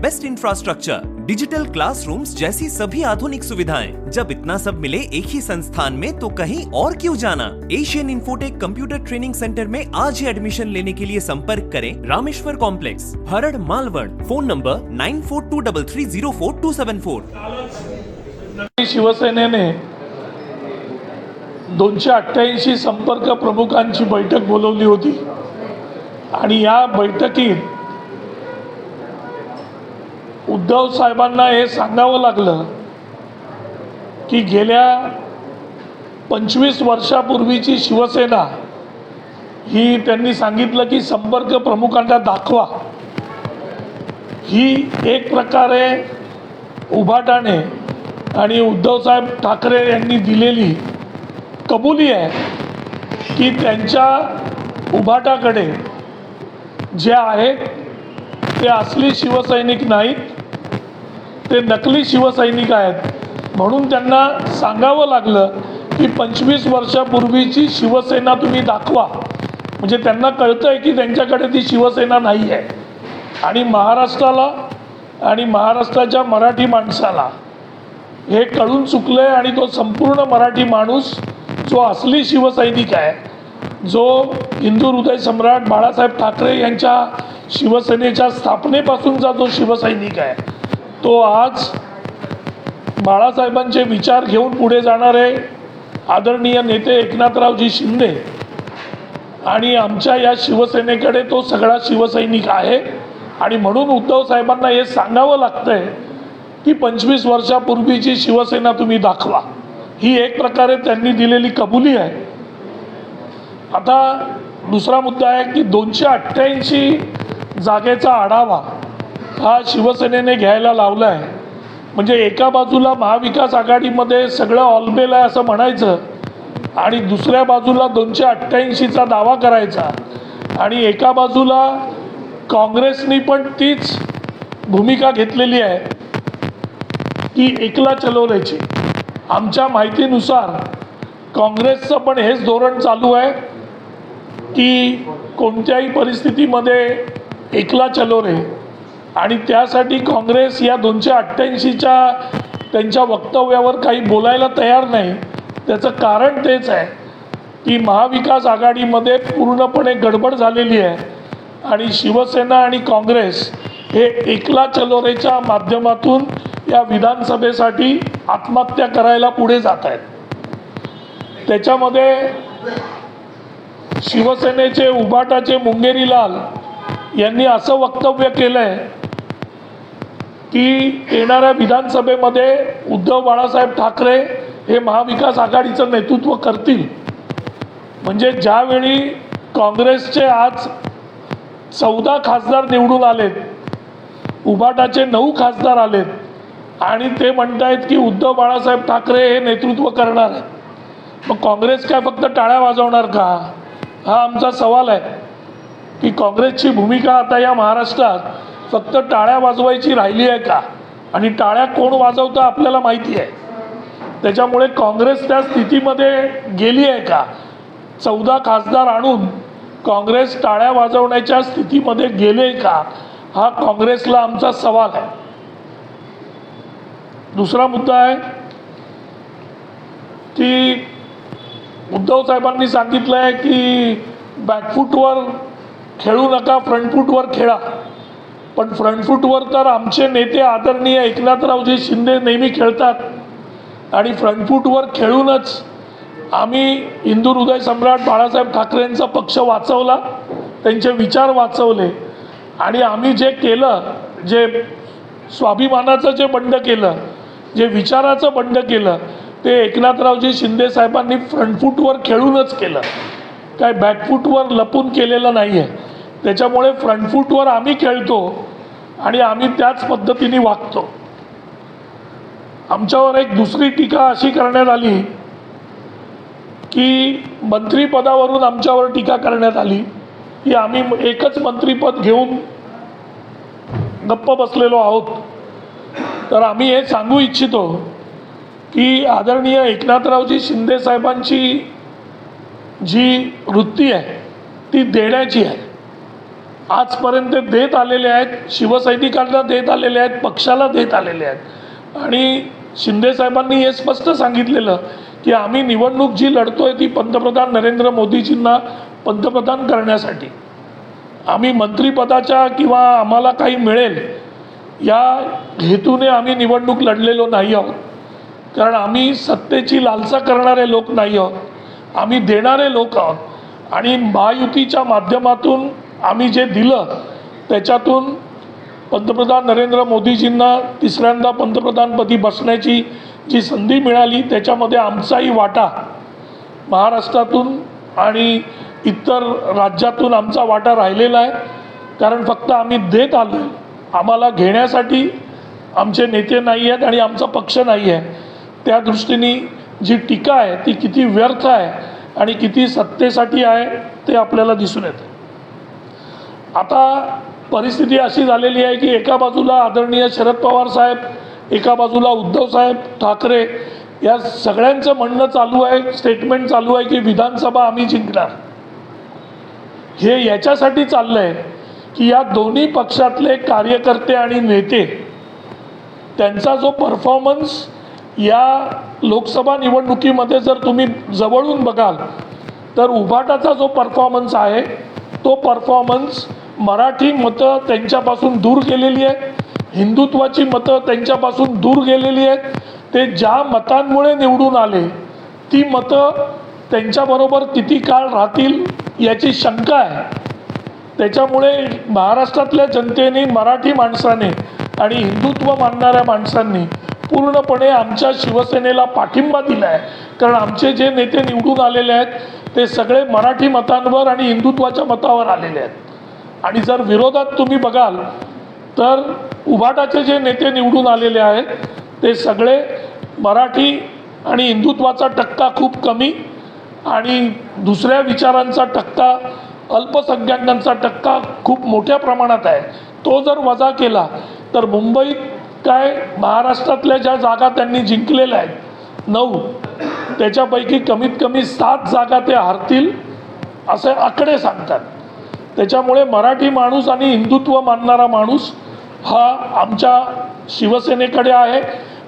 best infrastructure, digital classrooms जैसी सभी आधुनिक सुविधाएँ। जब इतना सब मिले एक ही संस्थान में तो कहीं और क्यों जाना? Asian Infotech computer training centre में आज ही एडमिशन लेने के लिए संपर्क करें Rameshwar complex, हरड़ मालवड phone number nine four two double three zero four two seven four. शिवसेनेने दोनशे अठ्ठ्याऐंशी संपर्क प्रमुखांची बैठक बोलवली होती. आणि या बैठकीत उद्धव साहेबांना हे सांगावं लागलं की गेल्या पंचवीस वर्षापूर्वीची शिवसेना ही त्यांनी सांगितलं की संपर्क प्रमुखांना दाखवा. ही एक प्रकारे उभाटाने आणि उद्धवसाहेब ठाकरे यांनी दिलेली कबुली आहे की त्यांच्या उभाटाकडे जे आहेत ते असली शिवसैनिक नाहीत ते नकली शिवसैनिक आहेत. म्हणून त्यांना सांगावं लागलं की पंचवीस वर्षापूर्वीची शिवसेना तुम्ही दाखवा. म्हणजे त्यांना कळतं आहे की त्यांच्याकडे ती शिवसेना नाही आहे आणि महाराष्ट्राला आणि महाराष्ट्राच्या मराठी माणसाला हे कळून चुकलं आहे आणि तो संपूर्ण मराठी माणूस जो असली शिवसैनिक आहे जो हिंदू हृदय सम्राट बाळासाहेब ठाकरे यांच्या शिवसेनेच्या स्थापनेपासूनचा जो शिवसैनिक आहे तो आज बाळासाहेबांचे विचार घेऊन पुढे जाणारे आदरणीय नेते एकनाथरावजी शिंदे आणि आमच्या या शिवसेनेकडे तो सगळा शिवसैनिक आहे. आणि म्हणून उद्धव साहेबांना हे सांगावं लागतंय की पंचवीस वर्षापूर्वीची शिवसेना तुम्ही दाखवा. ही एक प्रकारे त्यांनी दिलेली कबुली आहे. आता दुसरा मुद्दा आहे की दोनशे अठ्ठ्याऐंशी जागेचा आढावा हा शिवसेनेने घ्यायला लावला आहे म्हणजे एका बाजूला महाविकास आघाडीमध्ये सगळं ऑलबेल आहे असं म्हणायचं आणि दुसऱ्या बाजूला दोनशे अठ्ठ्याऐंशीचा दावा करायचा. आणि एका बाजूला काँग्रेसनी पण तीच भूमिका घेतलेली आहे. की एकला चलवण्याची आमच्या माहितीनुसार काँग्रेसचं पण हेच धोरण चालू आहे की कोणत्याही परिस्थितीमध्ये एकला चलो रे आणि त्यासाठी काँग्रेस या दोनशे अठ्ठ्याऐंशीच्या त्यांच्या वक्तव्यावर काही बोलायला तयार नाही. त्याचं कारण तेच आहे की महाविकास आघाडीमध्ये पूर्णपणे गडबड झालेली आहे आणि शिवसेना आणि काँग्रेस हे एकला चलोरेच्या माध्यमातून या विधानसभेसाठी आत्महत्या करायला पुढे जात आहेत. त्याच्यामध्ये शिवसेनेचे उबाटाचे मुंगेरीलाल यांनी असं वक्तव्य केलं आहे की येणाऱ्या विधानसभेमध्ये उद्धव बाळासाहेब ठाकरे हे महाविकास आघाडीचं नेतृत्व करतील. म्हणजे ज्यावेळी काँग्रेसचे आज चौदा खासदार निवडून आलेत उबाटाचे नऊ खासदार आलेत आणि ते म्हणतायत की उद्धव बाळासाहेब ठाकरे हे नेतृत्व करणार आहेत. मग काँग्रेस काय फक्त टाळ्या वाजवणार का? हा आमचा सवाल आहे. की काँग्रेसची भूमिका आता या महाराष्ट्रात फक्त टाळ्या वाजवायची राहिली आहे का? आणि टाळ्या कोण वाजवतं आपल्याला माहिती आहे. त्याच्यामुळे काँग्रेस त्या स्थितीमध्ये गेली आहे का? चौदा खासदार आणून काँग्रेस टाळ्या वाजवण्याच्या स्थितीमध्ये गेले का? हा काँग्रेसला आमचा सवाल आहे. दुसरा मुद्दा आहे की उद्धव साहेबांनी सांगितलं आहे की बॅकफूटवर खेळू नका फ्रंटफूटवर खेळा. पण फ्रंटफूटवर तर आमचे नेते आदरणीय एकनाथरावजी शिंदे नेहमी खेळतात. आणि फ्रंटफूटवर खेळूनच आम्ही हिंदू हृदय सम्राट बाळासाहेब ठाकरेंचा पक्ष वाचवला त्यांचे विचार वाचवले. आणि आम्ही जे केलं जे स्वाभिमानाचं जे बंड केलं जे विचाराचं बंड केलं ते एकनाथरावजी शिंदे साहेबांनी फ्रंटफूटवर खेळूनच केलं. काय बॅकफूटवर लपून केलेलं नाही आहे त्याच्यामुळे फ्रंटफूटवर आम्ही खेळतो आणि आम्ही त्याच पद्धतीने वागतो. आमच्यावर एक दुसरी टीका अशी करण्यात आली की मंत्रिपदावरून आमच्यावर टीका करण्यात आली की आम्ही एकच मंत्रिपद घेऊन गप्प बसलेलो आहोत. तर आम्ही हे सांगू इच्छितो की आदरणीय एकनाथरावजी शिंदे साहेबांची जी वृत्ती आहे ती देण्याची आहे. आजपर्यंत देत आलेले आहेत शिवसैनिकांना देत आलेले आहेत पक्षाला देत आलेले आहेत. आणि शिंदे साहेबांनी हे स्पष्ट सांगितलेलं की आम्ही निवडणूक जी लढतोय ती पंतप्रधान नरेंद्र मोदीजींना पंतप्रधान करण्यासाठी. आम्ही मंत्रिपदाच्या किंवा आम्हाला काही मिळेल या हेतूने आम्ही निवडणूक लढलेलो नाही आहोत. कारण आम्ही सत्तेची लालसा करणारे लोक नाही आहोत. आम्ही देणारे लोक आहोत. आणि महायुतीच्या माध्यमातून आम्ही जे दिलं त्याच्यातून पंतप्रधान नरेंद्र मोदीजींना तिसऱ्यांदा पंतप्रधानपदी बसण्याची जी संधी मिळाली त्याच्यामध्ये आमचाही वाटा महाराष्ट्रातून आणि इतर राज्यातून आमचा वाटा राहिलेला आहे. कारण फक्त आम्ही देत आलो आहे आम्हाला घेण्यासाठी आमचे नेते नाही आहेत आणि आमचा पक्ष नाही आहे. त्या दृष्टीने जी टीका आहे ती किती व्यर्थ आहे आणि किती सत्तेसाठी आहे ते आपल्याला दिसून येतं. आता परिस्थिती अशी झालेली आहे की एका बाजूला आदरणीय शरद पवार साहेब एका बाजूला उद्धव साहेब ठाकरे या सगळ्यांचं म्हणणं चालू आहे स्टेटमेंट चालू आहे की विधानसभा आम्ही जिंकणार. हे याच्यासाठी चाललं आहे की या दोन्ही पक्षातले कार्यकर्ते आणि नेते त्यांचा जो परफॉर्मन्स या लोकसभा निवडणुकीमध्ये जर तुम्ही जवळून बघाल तर उभाटाचा जो परफॉर्मन्स आहे तो परफॉर्मन्स मराठी मतं त्यांच्यापासून दूर गेलेली आहेत. हिंदुत्वाची मतं त्यांच्यापासून दूर गेलेली आहेत. ते ज्या मतांमुळे निवडून आले ती मतं त्यांच्याबरोबर किती काळ राहतील याची शंका आहे. त्याच्यामुळे महाराष्ट्रातल्या जनतेने मराठी माणसाने आणि हिंदुत्व मानणाऱ्या माणसांनी पूर्णपणे आमच्या शिवसेनेला पाठिंबा दिला आहे कारण आमचे जे नेते निवडून आलेले आहेत ते सगळे मराठी मतांवर आणि हिंदुत्वाच्या मतावर आलेले आहेत. आणि जर विरोधात तुम्ही बघाल तर उभाटाचे जे नेते निवडून आलेले आहेत ते सगळे मराठी आणि हिंदुत्वाचा टक्का खूप कमी आणि दुसऱ्या विचारांचा टक्का अल्पसंख्याकांचा टक्का खूप मोठ्या प्रमाणात आहे. तो जर वजा केला तर मुंबईत काय महाराष्ट्रातल्या ज्या जागा त्यांनी जिंकलेल्या आहेत नऊ त्याच्यापैकी कमीत कमी सात जागा ते हारतील असे आकडे सांगतात. त्याच्यामुळे मराठी माणूस आणि हिंदुत्व मानणारा माणूस हा आमच्या शिवसेनेकडे आहे.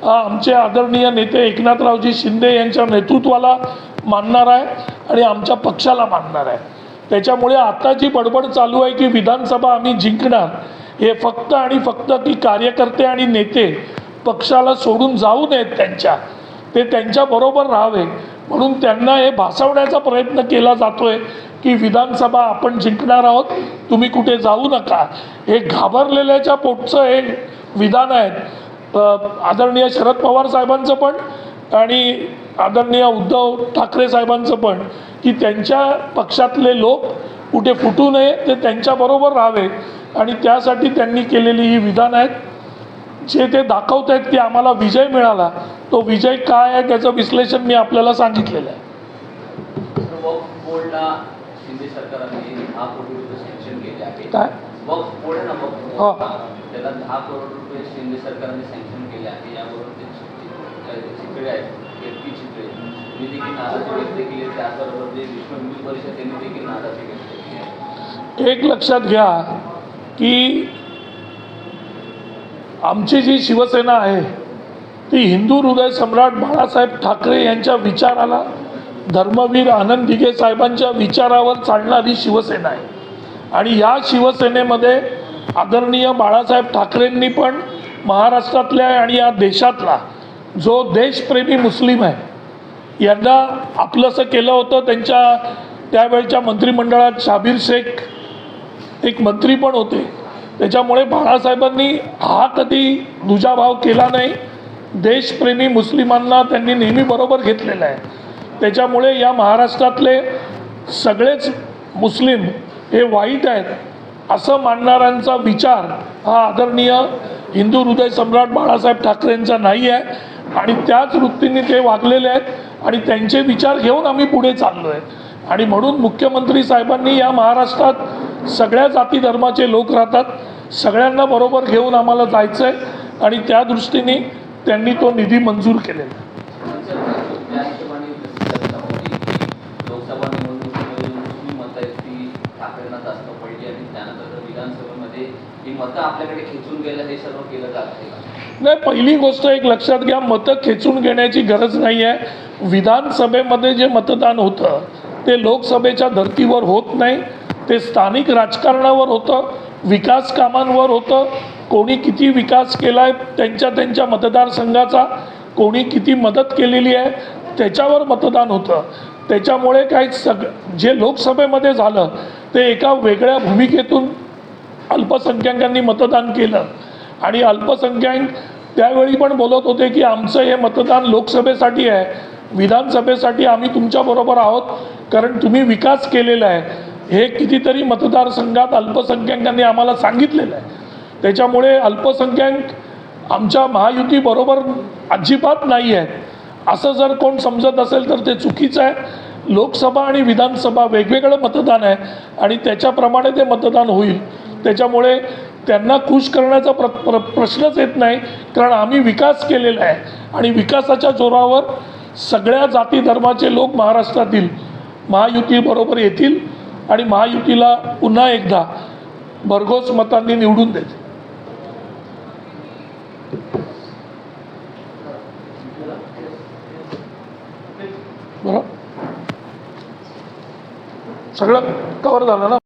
हा आमचे आदरणीय नेते एकनाथरावजी शिंदे यांच्या नेतृत्वाला मानणार आहे आणि आमच्या पक्षाला मानणार आहे. त्याच्यामुळे आता जी बडबड चालू आहे की विधानसभा आम्ही जिंकणार हे फक्त आणि फक्त की कार्यकर्ते आणि नेते पक्षाला सोडून जाऊ नयेत त्यांच्या. ते त्यांच्याबरोबर राहावे. म्हणून त्यांना हे भासवण्याचा प्रयत्न केला जातोय. की विधानसभा आपण जिंकणार आहोत तुम्ही कुठे जाऊ नका. हे घाबरलेल्याच्या पोटचं हे विधान आहेत आदरणीय शरद पवार साहेबांचं पण आणि आदरणीय उद्धव ठाकरे साहेबांचं पण की त्यांच्या पक्षातले लोक कुठे फुटू नये ते त्यांच्याबरोबर राहावे. आणि त्यासाठी त्यांनी केलेली ही विधान आहेत. जे ते दाखवत आहेत की आम्हाला विजय मिळाला तो विजय काय आहे त्याचं विश्लेषण मी आपल्याला सांगितलेलं आहे. सरकारने दहा कोटी रुपये सँक्शन केले आहे काय? ना हो. बोर्ड त्याला दहा करोड रुपये शिंदे सरकारने सँक्शन केले आहे याबरोबर ते चित्र- चित्रे आहेत. एफपी चित्रे मी देखील नाराजी व्यक्त केली आहे. त्याचबरोबर जे विश्व हिंदू परिषद त्यांनी देखील नाराजी व्यक्त केली आहे. एक लक्षात घ्या की आमची जी शिवसेना आहे ती हिंदू हृदय सम्राट बाळासाहेब ठाकरे यांच्या विचाराला धर्मवीर आनंद दिघे साहेबांच्या विचारावर चालणारी शिवसेना आहे. आणि या शिवसेनेमध्ये आदरणीय बाळासाहेब ठाकरेंनी पण महाराष्ट्रातल्या आणि या देशातला जो देशप्रेमी मुस्लिम आहे यांना आपलंसं केलं होतं. त्यांच्या त्यावेळच्या मंत्रिमंडळात शाबीर शेख एक मंत्री पण होते. त्याच्यामुळे बाळासाहेबांनी हा कधी दुजाभाव केला नाही. देशप्रेमी मुस्लिमांना त्यांनी नेहमी बरोबर घेतलेला आहे. त्याच्यामुळे या महाराष्ट्रातले सगळेच मुस्लिम हे वाईट आहेत असं मानणाऱ्यांचा विचार हा आदरणीय हिंदू हृदय सम्राट बाळासाहेब ठाकरेंचा नाही आहे. आणि त्याच वृत्तीने ते वागलेले आहेत आणि त्यांचे विचार घेऊन आम्ही पुढे चाललो आहे आणि म्हणून मुख्यमंत्री साहेबांनी या महाराष्ट्रात सगळ्या जाती धर्माचे लोक राहतात सगळ्यांना बरोबर घेऊन आम्हाला जायचं आहे आणि त्या दृष्टीने त्यांनी तो निधी मंजूर केलेला आहे. त्या हिशोबाने चर्चा होती की लोकसभा निवडणुकीमध्ये जी मतं आहेत ती ठाकरेंना जास्त पडली आणि त्यानंतर विधानसभेमध्ये ही मतं आपल्याकडे खेचून गेलं हे सर्व केलं जात नाही पहिली गोष्ट एक लक्षात घ्या मतं खेचून घेण्याची गरज नाही आहे विधानसभेमध्ये जे मतदान होतं ते लोकसभेच्या धर्तीवर होत नाही ते स्थानिक राजकारणावर होतं विकास कामांवर होतं. कोणी किती विकास केला आहे त्यांच्या त्यांच्या मतदारसंघाचा कोणी किती मदत केलेली आहे त्याच्यावर मतदान होतं. त्याच्यामुळे काही सग जे लोकसभेमध्ये झालं ते एका वेगळ्या भूमिकेतून अल्पसंख्याकांनी मतदान केलं. आणि अल्पसंख्याक त्यावेळी पण बोलत होते की आमचं हे मतदान लोकसभेसाठी आहे. विधानसभेसाठी आम्ही तुमच्याबरोबर आहोत कारण तुम्ही विकास केलेला आहे. हे कितीतरी मतदारसंघात अल्पसंख्याकांनी आम्हाला सांगितलेलं आहे. त्याच्यामुळे अल्पसंख्याक आमच्या महायुतीबरोबर अजिबात नाही आहेत. असं जर कोण समजत असेल तर ते चुकीचं आहे. लोकसभा आणि विधानसभा वेगवेगळं मतदान आहे आणि त्याच्याप्रमाणे ते मतदान होईल. त्याच्यामुळे त्यांना खुश करण्याचा प्र प्र प्रश्नच येत नाही. कारण आम्ही विकास केलेला आहे. आणि विकासाच्या जोरावर सगळ्या जाती धर्माचे लोक महाराष्ट्रातील महायुतीबरोबर येतील आणि महायुतीला पुन्हा एकदा भरघोस मतांनी निवडून देतील. बरोबर सगळं कवर झालं ना?